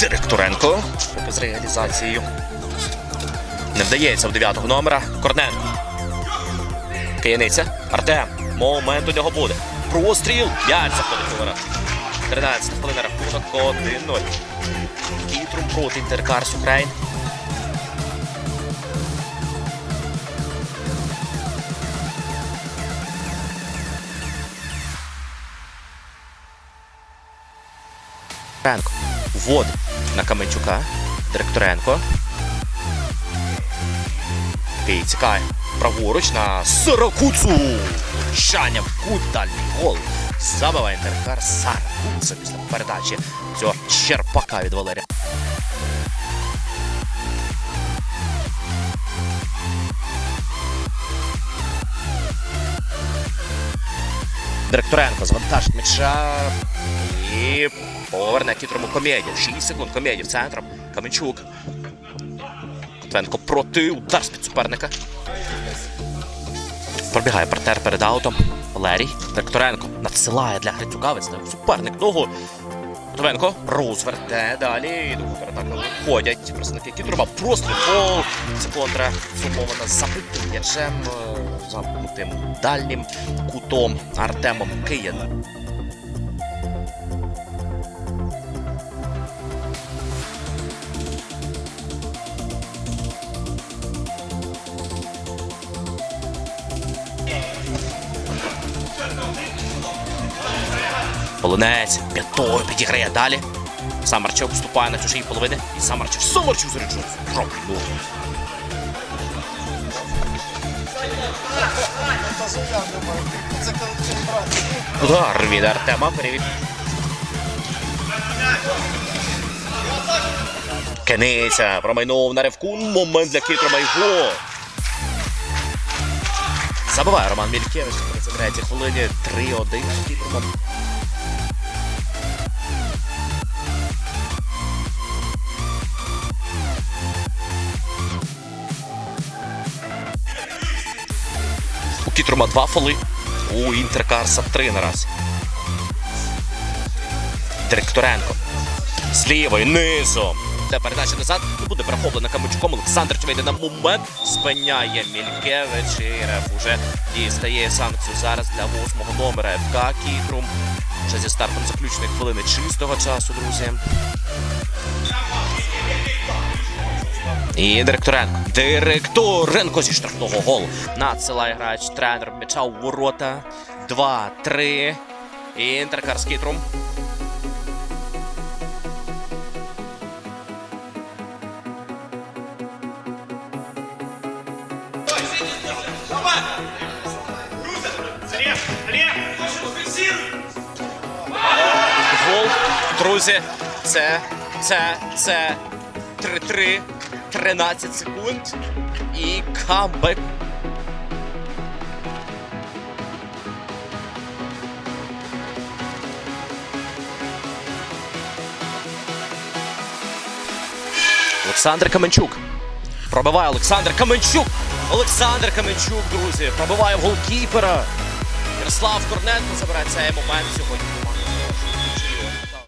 Директоренко. З реалізацією. Не вдається в 9-го номера. Корненко. Кияниця. Артем. Момент у нього буде. Простріл. 5 заходить ворот. 13 хвилина рахунок 1-0. Кітрум проти Інтеркарс Україн. Директоренко. Вводить на Каменчука. Директоренко. Ти цікає. Праворуч на Саракуцу. Шаня в дальній гол. Забиває Інтеркар Саракуца після передачі цього Щерпака від Валерія. Директоренко завантажить м'яча і поверне кітрому комедію. 6 секунд комедії центром. Каменчук. Котвенко проти удар з-під суперника. Пробігає партнер перед аутом. Валерій. Директоренко надсилає для Грицюка. Суперник ногу. Котвенко. Розверте далі. Контратаки виходять. Представники Кітрума. Просто гол. Це контра сумована забитим м'ячем. е, Замкнутим дальнім кутом Артемом Києн. Полонець п'ятою підіграє далі. Самарчук вступає на чужій половини. І Самарчук. Самарчук заряджується. Роблю. Удар від Артема. Привіт. Кениця промайнув на ривку. Момент для Кітрома і гол. Забиває Роман Мількевич на 33 хвилині 3-1 з Кітрума два фоли. У Інтеркарса три наразі. Директоренко. З лівою низом. Для передачі назад буде перехоплена Камучуком. Олександр вийде на момент. Спиняє Мількевич. І реф уже дістає санкцію зараз для восьмого номера ФК Кітрум. Вже зі стартом заключної хвилини чистого часу, друзі. І Директоренко. Директоренко зі штрафного голу. Надсилає грач тренер м'яча у ворота. 2-3. Інтеркар з Кітрум. Гол. Друзі, це, це, це 3-3, 13 секунд. І камбек. Олександр Каменчук. Пробиває Олександр Каменчук. Олександр Каменчук, друзі, пробиває голкіпера. Ярослав Корненко забирає цей момент сьогодні.